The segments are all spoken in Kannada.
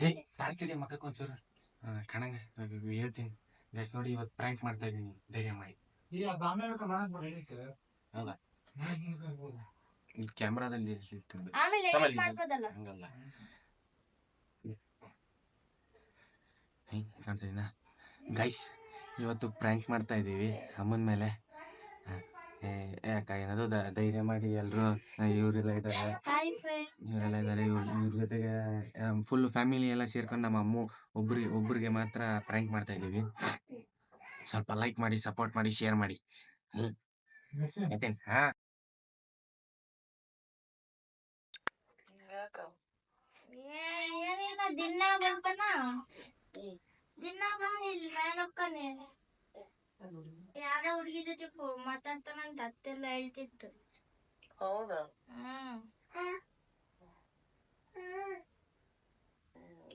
ಏ ಸಾಕ್ತಿದೆ ಮಕ್ಕಕ್ಕೆ ಒಂಚೂರು ಕಣಂಗ ಹೇಳ್ತೀನಿ. ಗೈಸ್ ನೋಡಿ ಇವತ್ತು ಪ್ರ್ಯಾಂಕ್ ಮಾಡ್ತಾ ಇದ್ದೀನಿ ಧೈರ್ಯ ಮಾಡಿ. ಹೌದಾ? ಈ ಕ್ಯಾಮ್ರಾದಲ್ಲಿ ಹಂಗಲ್ಲ. ಹೆಂಗ್ ಕಾಣ್ತಾ ಇದೀನಾ? ಗೈಸ್ ಇವತ್ತು ಪ್ರ್ಯಾಂಕ್ ಮಾಡ್ತಾ ಇದ್ದೀವಿ ಅಮ್ಮನ ಮೇಲೆ. ಯಾಕ ಏನದು ದ- ಧೈರ್ಯ ಮಾಡಿ ಎಲ್ಲರೂ ಇವರೆಲ್ಲ ಇದ್ದಾರೆ ಇವರೆಲ್ಲ ಇದ್ದಾರೆ ಇವ್ರ ಇವ್ರ ಜೊತೆಗೆ ಫುಲ್ ಫ್ಯಾಮಿಲಿ ಎಲ್ಲ ಸೇರ್ಕೊಂಡು ನಮ್ಮ ಅಮ್ಮ ಒಬ್ರಿ ಒಬ್ರಿಗೆ ಮಾತ್ರ ಪ್ರ್ಯಾಂಕ್ ಮಾಡ್ತಾ ಇದ್ದೀವಿ. ಸ್ವಲ್ಪ ಲೈಕ್ ಮಾಡಿ ಸಪೋರ್ಟ್ ಮಾಡಿ ಶೇರ್ ಮಾಡಿ? ಹಾ. ಏನಿಲ್ಲ ದಿನ ಬಂದನ ದಿನ ಬಂದು ಇಲ್ಲಿ ಮೇಲೆ ಹೋಗ್ತಾನೆ. ಯಾರೋ ಹುಡುಗಿ ಜೊತೆ ಮಾತಾಡ್ತಾನಂತ ಅತ್ತೆಲ್ಲ ಹೇಳ್ತಿತ್ತು ಹೌದಾ? ಹ್ಮ್.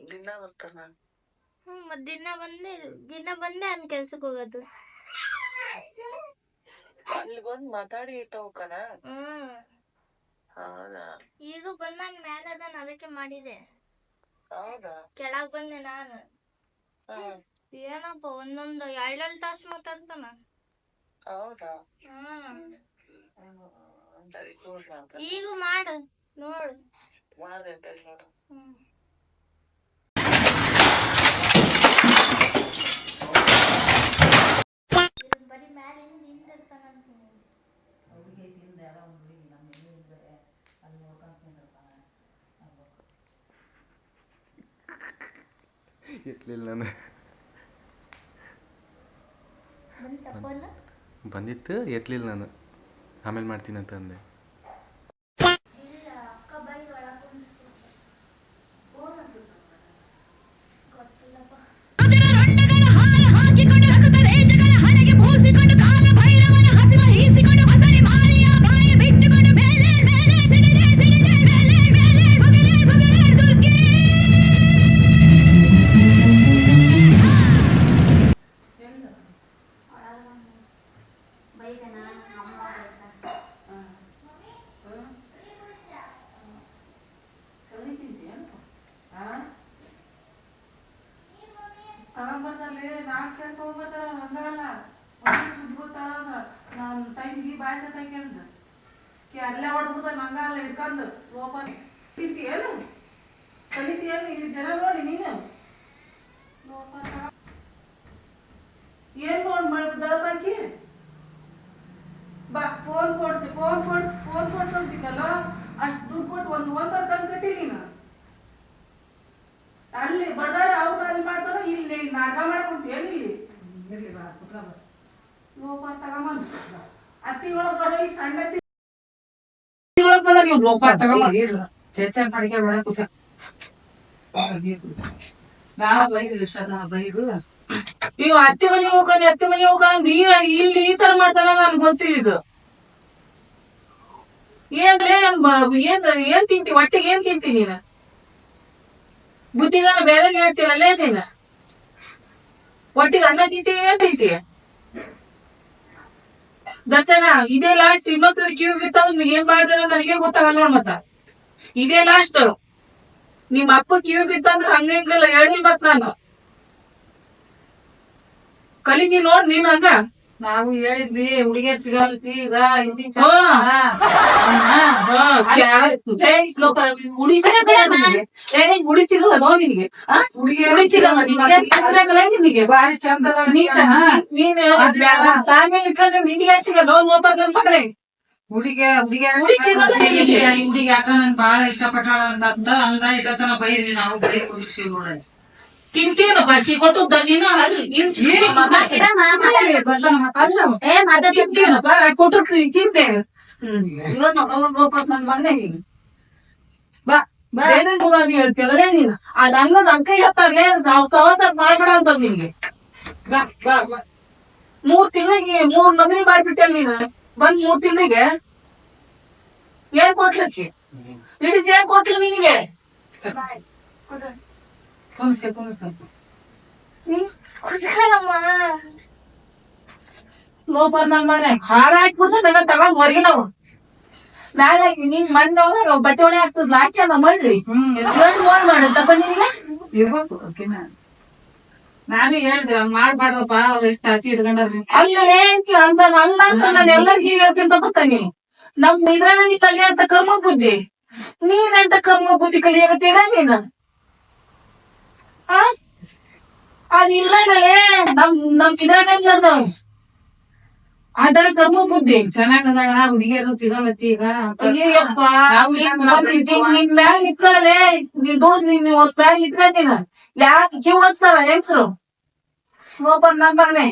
ದಿನ ಬರ್ತಾನ. ಹ್ಮ್ ಮತ್ ದಿನ ಬಂದೆ ದಿನ ಬಂದೆ ಅನ್ ಕೆಲ್ಸಕ್ಕೆ ಹೋಗೋದು. ಅಲ್ಲಿ ಬಂದ್ ಮಾತಾಡಿ ಹೋಗಣ ಹ್ಮ್. ಹೌದಾ? ಈಗ ಬಂದ ಮೇಲೆ ಅದಾನ ಅದಕ್ಕೆ ಮಾಡಿದೆ. ಹೌದಾ? ಕೆಳಗ್ ಬಂದೆ ನಾನು. ಏನಪ್ಪ ಒಂದೊಂದು ಎರಡೆರಡು ತಾಸು ಮಾತಾಡ್ತಾನ. ಹೌದಾ? ಹ್ಮ್. ಸರಿ ಈಗ ಮಾಡು ನೋಡು. ಹಿಂದಿರ್ತಾನಂತ ಎತ್ತಲಿಲ್ಲ ನಾನು. ಬಂದಿತ್ತು ಎತ್ತಲಿಲ್ಲ ನಾನು. ಆಮೇಲೆ ಮಾಡ್ತೀನಿ ಅಂತ ಅಂದೆ ಕಿ ಅಲ್ಲೇ ಹೊಡ್ಬಿಡ್ತಾರ ಹಂಗಲ್ಲ ಹಿಡ್ಕೊಂಡು ಲೋಪನೆ ಕಲಿತೀಯೇನು ಕಲಿತೀಯೇನು ಇಲ್ಲಿ ಜನ ನೋಡಿ ನೀನು ಲೋಪ ತಗ- ಏನ್ ನೋಡ್ ಮಾಡ್ಬಿದ್ದಾಕಿ ಬಾ ಫೋನ್ ಕೊಡ್ಸಿ ಫೋನ್ ಕೊಡ್ಸಿ ಫೋನ್ ಕೊಡ್ಸಂತಿದ್ದಲ್ಲ ಅಷ್ಟು ದುಡ್ಡು ಕೊಟ್ಟು ಒಂದು ಒಂದೊಂದು ತಂದ್ಕಟ್ಟಿ ನೀನು ಅಲ್ಲಿ ಬಡದಾರ ಅವ್ರು ಅಲ್ಲಿ ಮಾಡ್ತಾರ ಇಲ್ಲಿ ನಾಟಕ ಮಾಡ್ಕೊಂತ ಎಲ್ಲಿ ಇರ್ಲಿ ಬಾ ಕುತ್ಕ ಬಾ ಲೋಪ ತಗೊಂಬಂದು ಅತ್ತಿಗೊಳಗ್ ಬರೋ ಈ ಸಣ್ಣ ಅತ್ತಿ ಒಳಗ್ ಬಂದ ನೀವು ಲೋಪ ನೀವು ಅತ್ತೆ ಮನೆಗೆ ಹೋಗ್ಕೊಂಡು ಅತ್ತೆ ಮನೆಗೆ ಹೋಗ್ಕೊಂಡು ಇಲ್ಲಿ ಈ ತರ ಮಾಡ್ತಾನ ನನ್ಗೆ ಗೊತ್ತಿದ್ದು ಏನ್ರೆ ನನ್ ಏನ್ ಏನ್ ತಿಂತಿ ಹೊಟ್ಟೆಗೆ ಏನ್ ತಿಂತಿ ನೀನು? ಬುದ್ಧಿಗಾನ ಬೇರೆ ಹೇಳ್ತೀಯ ಅಲ್ಲೇ ಒಟ್ಟಿಗೆ ಅನ್ನ ತಿಂತಿ ಏನ್ ತಿಂತೀಯ? ದರ್ಶನ, ಇದೇ ಲಾಸ್ಟ್ ಇನ್ನೊಂದ್ಸರಿ ಕಿವಿ ನೀವು ಏನ್ ಮಾಡ್ತಾರ ನನಗೆ ಗೊತ್ತಾಗಲ್ಲ ನೋಡ್ ಮತ್ತ. ಇದೇ ಲಾಸ್ಟ್ ನಿಮ್ ಅಪ್ಪ ಕಿವಿ ಬಿತ್ತಂದ್ರ ಹಂಗ ಹಿಂಗಲ್ಲ ಹೇಳಿ ಮತ್ ನಾನು. ಕಲಿತಿ ನೋಡ್ ನೀನ್ ಹಂಗ. ನಾವು ಹೇಳಿದ್ವಿ ಹುಡುಗಿಯರ್ ಸಿಗಲ್ತಿ ಈಗ ಹಿಂದಿನ ನಿನಗೆ? ಬಾರಿ ಚಂದ ನೀನ್. ನಿನಗೆ ಸಿಗಲ್ಲ? ನನ್ ಮಗನೇ ಹುಡುಗಿ ಹುಡುಗಿ ಹುಡುಗಿಯರ್ ಹುಡುಗಿ ಯಾಕ ನನ್ ಬಾಳ ಇಷ್ಟಪಟ್ಟಾಳ ಅಂತ ಅಂದ ಇದ್ದ ಬೈರಿ ನಾವು ಬೈ ಕುಡಿಸಿ ನೋಡ ತಿಂತೇನು ಬಾಕಿ ಕೊಟ್ಟು ನೀನು ಅದು ಇನ್- ಏ ಮಾತಾಡ್ತೀನಿ ತಿಂತೇನಪ್ಪ ಕೊಟ್ಟು ತಿಂತೆ ಇವತ್ತು ನನ್ ಮಗನೇ ನೀನು ಬಾ ಬೇರೆ ನೀ ಹೇಳ್ತೀಯಲ್ಲ ನೀನು ಆ ನಂಗ ನನ್ ಕೈ ಹತ್ತಾಗೆ ನಾವು ಸವಾಸ ಮಾಡ್ಬೇಡ ಅಂತ ನಿನ್ಗೆ ಬಾ ಬಾ ಬಾ ಮೂರ್ ತಿಂಗಳಿಗೆ ಮೂರ್ ಮದ್ವೆ ಮಾಡ್ಬಿಟ್ಟೆ ನೀನು ಬಂದ್ ಮೂರ್ ತಿಂಗಳಿಗೆ ಏನ್ ಕೊಟ್ಲಕ್ಕೆ ಇಡಿಸಿ ಏನ್ ಕೊಟ್ಲು ನಿನಗೆ ಲೋಪ ನನ್ ಮನೆ ಖಾರ ಹಾಕ್ಬಿಟ್ಟು ನನ್ನ ತಗೊಂಡ್ ಹೊರಗೆ ನಾವು ಮ್ಯಾಲ ನಿನ್ ಮಣ್ಣ್ ಬಟ್ಟೆ ಒಣೆ ಹಾಕ್ತದ ಹಾಕಿ ಅದ ಮಾಡ್ಲಿ ಹ್ಮ್ ಮೋಡ್ ಇರ್ಬೇಕು ಓಕೆನಾ ನಾನು ಹೇಳಿದೆ ಹಂಗ್ ಮಾಡ್ಬಾರ್ದಪ್ಪ ಅವ್ರ ಎಷ್ಟು ಹಸಿ ಇಟ್ಕೊಂಡ್ರಿ ಅಲ್ಲ ಅಂತ ಅಲ್ಲ ಅಂತ ನಾನು ಎಲ್ಲರಿಗೂ ಹೇಳ್ತೀನಿ ತಗೋತಾನೆ ನಮ್ ಇದ್ರಲ್ಲಿ ಕಲಿಯಂತ ಕರ್ಮ ಬುದ್ಧಿ ನೀನಂತ ಕರ್ಮ ಬುದ್ಧಿ ಕಲಿಯಕತ್ತೀರ ನೀನು ಅದಿಲ್ಲ ನಮ್ ನಮ್ ಇದ್ರಾಗ ಅದರ. ಕರ್ಮ ಬುದ್ಧಿ. ಚೆನ್ನಾಗದಾಳ ಹುಡುಗಿಯರು ಸಿಗಲತ್ತಿ ಈಗ. ನಿನ್ ಮ್ಯಾಲ ಇಕ್ಕಲೆ ದುಡ್ದು ನೀನ್ ಒಂದ್ ಮ್ಯಾಲ ಯಾಕೆ? ಹಚ್ತಾರ ಹೆಂಗ್ಸ್ರು? ನೋಬ ನಂಬಾನೆ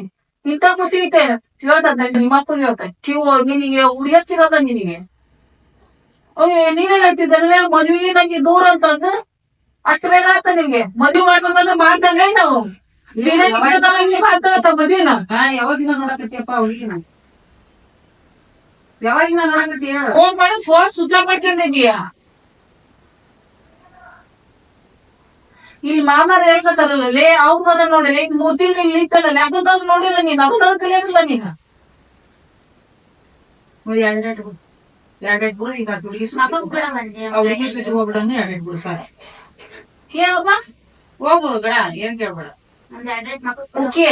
ಇಂತ ಖುಷಿ ಐತೆ ಹೇಳ್ತದ ನಿಮ್ಮ ಅಪ್ಪಗೆ ಹೇಳ್ತ ಕಿವ್ ನಿನಗೆ ಹುಡುಗಿಯರ್ ಸಿಗದ ನಿನಗೆ. ನೀನೇ ನೀವೇ ಹೇಳ್ತಿದ್ದಲ್ಲ ಮದ್ವಿಗೆ ನಂಗೆ ದೂರ ಅಂತಂದು ಅಷ್ಟು ಬೇಗ ಆತ ನಿಮ್ಗೆ. ಮದ್ವೆ ಮಾಡ್ಬೇಕಂದ್ರೆ ಮಾಡ್ದಂಗೆ ನಾವು. ಮದ್ವಿನ? ಯಾವಾಗಿನ ನೋಡಕತ್ತಿಯಪ್ಪ ಹುಡುಗಿನ? ಯಾವಾಗಿನ ನೋಡಕತ್ತಿ ಫೋನ್ ಮಾಡಿ ಫೋನ್ ಆಫ್ ಮಾಡ್ಕೊಂಡಿದೀಯ ಇಲ್ಲಿ ಮಾಮಾರ ಹೇಳ್ಕತ್ತಾರಲ್ಲೇ ಅವ್ರ ನೋಡಿಲ್ಲ ಈಗ ಮೂರ್ ತಿಂಗಳು ಇಲ್ಲಿ ಇತ್ತಲ್ಲ ಅದನ್ನ ನೋಡಿಲ್ಲ ನೀನ್ ಅದನ್ನ ಕಲಿಯೋದಿಲ್ಲ ನೀನು. ಎರಡೆರಡು ಬಿಡು ಎರಡೆರಡು ಬಿಡು ಈಗ ಬಿಡ ಜೊತೆ ಹೋಗ್ಬಿಡಂದ್ರೆ ಎರಡೆರಡು ಬಿಡು ಸಾಕು ಏನಪ್ಪ ಹೋಗು ಬೇಡ ಏನ್ ಕೇಳ್ಬೇಡ. ಓಕೆ.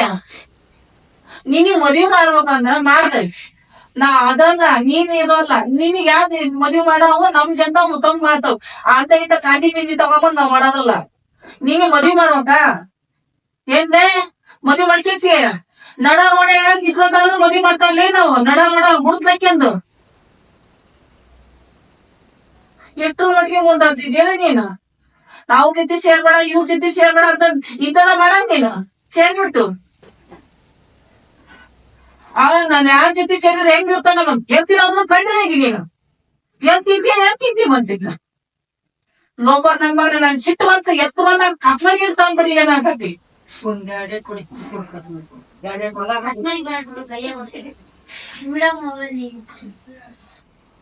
ನಿನಗ್ ಮದ್ವಿ ಮಾಡ್ಬೇಕಂದ್ರ ಮಾಡ್ತೈತಿ ನಾ ಅದನ್ನ ನೀನ್ ಇರೋಲ್ಲ. ನಿನಗ್ ಯಾವ್ದ್ ಮದ್ವಿ ಮಾಡವ ನಮ್ ಜನ ಮುತ್ತಂಗ್ ಮಾಡ್ತಾವ್ ಆತ ಇಂತ ಕಾಂಡಿ ಬಿಂದಿ ತಗೊಂಬಂದ್ ನಾವ್ ಮಾಡೋದಲ್ಲ. ನೀನು ಮದ್ವಿ ಮಾಡ್ಬೇಕ? ಏನ್ದೆ? ಮದ್ವಿ ಮಾಡ್ಕೇಸಿ. ನಡ ನೋಡ ಇದ್ರದಾದ್ರೂ ಮದ್ವಿ ಮಾಡ್ತಾವಲ್ಲೇ ನಾವು. ನಡ ನೋಡ ಮುಡ್ದ್ಲಕ್ಕೆಂದು ಎಷ್ಟು ಮಡ್ಗೆ ಮುಂದಾಗ್ತಿದ್ಯಾ ನೀನು? ನಾವು ಜೊತೆ ಸೇರ್ಬೇಡ ಇವ್ರ ಜೊತೆ ಸೇರ್ಬೇಡ ಅಂತ ಇದೆಲ್ಲ ಮಾಡಂಗಿಲ್ಲ ನೀನು. ಸೇರ್ಬಿಟ್ಟು ಆ ನಾನು ಯಾರ ಜೊತೆ ಸೇರಿದ್ರೆ ಹೆಂಗ್ ಇರ್ತಾನ ನಮ್ ಗೆಲ್ತಿಲ್ಲ ಅನ್ನೋ ಕಂಡ್ರೆ ಹೇಗೆ ನೀನು? ಗೆಲ್ತಿದ್ಯಾ ಗೆಲ್ತಿದ್ದಿ ಮನ್ಸಿದ್ನ ಲೋಬರ್ ನಂಗ್ ಮಗ ನನ್ ಸಿಟ್ಟು ಬಂತ ಎತ್ತು ಬಂದ ಕತ್ಲಾಗಿ ಇರ್ತಾನ ಬಿಡಿ ಏನಾಗತ್ತಿ ಒಂದ್ ಎರಡೇ ಕೊಡಿ ಎರಡೇ ಕೊಡದಾಗ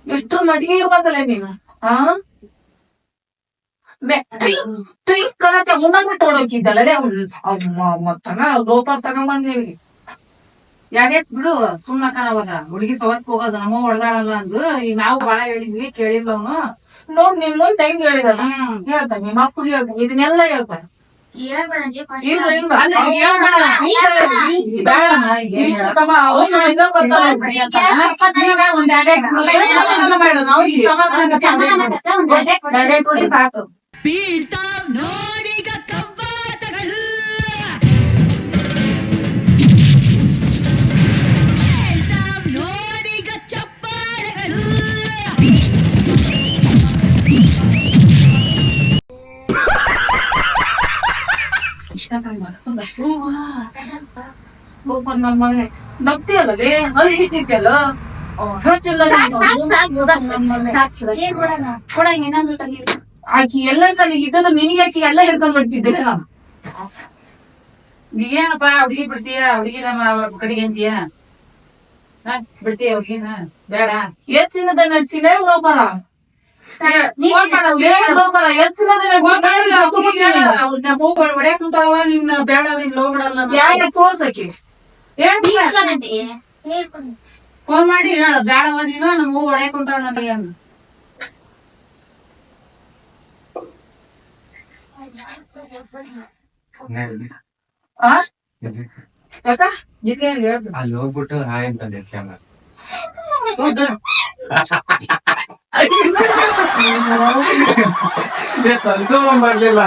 ಎಷ್ಟು ಮಡಿಗೆ ಇರ್ಬೇಕಲ್ಲ ನೀನು ಆ? ಟ್ರೀಕ್ ಅವ್ನು ತಗ ಲೋಪ ಬಿಡು ಅವಾಗ ಹುಡುಗಿ ಸವತ್ ಹೋಗೋದು ನಮ್ಮ ಹೊಡೆದಾಡಲ್ಲ ಅಂದು ಈಗ ನಾವು ಬಹಳ ಹೇಳಿದ್ವಿ ಕೇಳಿಲ್ಲ ಅವನು ನೋಡ್ ನಿಮ್ ಮುಂದ್ ಹೆಂಗ್ ಹೇಳಿದ ಹೇಳ್ತಾನೆ ನಿಮ್ಮ ಅಪ್ಪಗೆ ಹೇಳ್ತಾನೆ ಇದನ್ನೆಲ್ಲ ಹೇಳ್ತಾನೆ ಹೇಳ್ಬೇಡ ಇಲ್ಲ, ಇಲ್ಲ. ಅಲ್ಲ, ಹೇಳ್ಬೇಡ. ಬೇಡಮ್ಮ, ಈಗ ಏನ್ ಹೇಳ? ತಮ್ಮ, ಅವ್ನು ಇನ್ನೂ ಗೊತ್ತಲ್ಲ. ಈಗ ಒಂದ್ ಎರಡೆರಡು ಬಿಡು. ಎಲ್ಲ ಬೇಡ, ನಾವು ಈಗ ಸಮಾಧಾನ ಕತೆ ಎರಡೇ ಕೊಡಿ ಸಾಕು ಲೋಪರ್ ನನ್ ಮಗನೇ ನಗ್ತಿ ಅಲ್ಲಲೇ ಅಲ್ಲಿ ಬಿಸಿದ್ದಲ್ಲ ಹೇಳ್ತಿಲ್ಲ ಆಕಿ ಎಲ್ಲ ಸಲ ಇದನ್ನ ನಿನಗೆ ಆಕಿ ಎಲ್ಲ ಹೇಳ್ಕೊಂಡ್ ಬಿಡ್ತಿದ್ದೆ. ನೀಗೇನಪ್ಪ ಹುಡುಗಿ ಬಿಡ್ತೀಯ? ಹುಡುಗಿ ನಮ್ಮ ಕಡೆಗೆ ಅಂತೀಯ? ಹಾ? ಬಿಡ್ತೀಯ ಹುಡುಗಿನ? ಬೇಡ. ಎಷ್ಟ್ ದಿನದ ತೋರ್ಸಕಿ ಫೋನ್ ಮಾಡಿ ಹೇಳ. ಬೇಡವ ನೀನು ನಮ್ಮ ಹೂ ಹೊಡ್ಯಾಕ್ ಕುಂತಾಳ ನಮ್ಮ ಹೆಣ್ಣು ಆ ಯಾಕ ಇದೇನ್ ಹೇಳ್ದು ಅಲ್ಲಿ ಹೋಗ್ಬಿಟ್ಟು ಹಾಯ್ ಅಂತ ಹೇಳ್ತಾನ ಬರ್ಲಿಲ್ಲ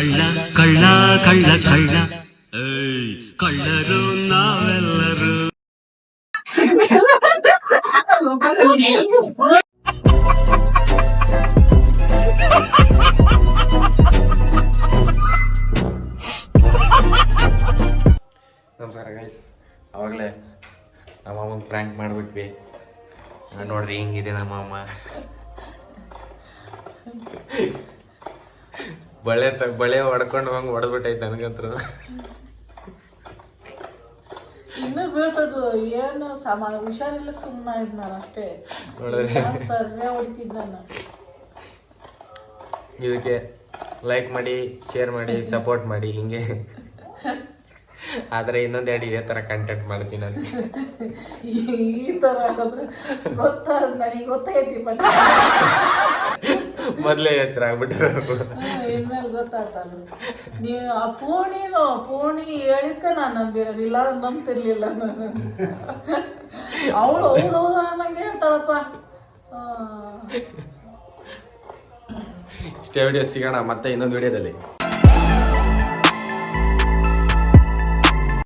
ಕಳ್ಳ ಕಳ್ಳ ಕಳ್ಳ ಕಳ್ಳ. ಏಯ್, ಕಳ್ಳರು ನಾವೆಲ್ಲರೂ. ನಮಸ್ಕಾರ ಗೈಸ್ ಅವಾಗಲೇ ನಮ್ಮ ಅಮ್ಮಂಗೆ ಪ್ರ್ಯಾಂಕ್ ಮಾಡಿಬಿಟ್ವಿ. ನೋಡ್ರಿ ಹಿಂಗಿದೆ ನಮ್ಮ ಅಮ್ಮ ಬಳೆ ತ ಬಳೆ ಹೊಡ್ಕೊಂಡು ಹಂಗೆ ಹೊಡೆದ್ಬಿಟ್ಟೈತೆ ನನಗಂತ್ರ. ಇನ್ನೂ ಬೀಳ್ತದು ಏನು ಸಮ ಹುಷಾರಿಲ್ಲ ಸುಮ್ಮನೆ ಇದ್ ನಾನು ಅಷ್ಟೇ. ನೋಡಿದ್ರೆ. ಸರ್ರೆ ಹೊಡಿತಿದ್ದ ನಾನು. ಇದಕ್ಕೆ ಲೈಕ್ ಮಾಡಿ ಶೇರ್ ಮಾಡಿ ಸಪೋರ್ಟ್ ಮಾಡಿ ಹಿಂಗೆ. ಆದರೆ ಇನ್ನೊಂದೆರಡು ಇದೇ ತರ ಕಂಟೆಂಟ್ ಮಾಡ್ತೀನಿ ನಾನು. ಈ ಥರ ಆದ್ರೆ ಗೊತ್ತ ನನಗೆ ಗೊತ್ತೈತಿ ಬಟ್ ಮೊದ್ಲೇ ಎಚ್ಚರ ಆಗ್ಬಿಟ್ರೆ ಇನ್ಮೇಲೆ ಗೊತ್ತಾಗ್ತಲ್ಲ ನೀವು ಆ ಪೋಣಿನೋ ಪೋಣಿ ಹೇಳಿದ್ಕ ನಾನು ನಂಬಿರೋದಿಲ್ಲ ನಂಬ್ತಿರ್ಲಿಲ್ಲ ನಾನು. ಅವಳು ಹೌದು ಹೌದು ಅನ್ನಂಗೆ ಹೇಳ್ತಾಳಪ್ಪ. ಇಷ್ಟೇ ವಿಡಿಯೋ ಸಿಗೋಣ ಮತ್ತೆ ಇನ್ನೊಂದು ವಿಡಿಯೋದಲ್ಲಿ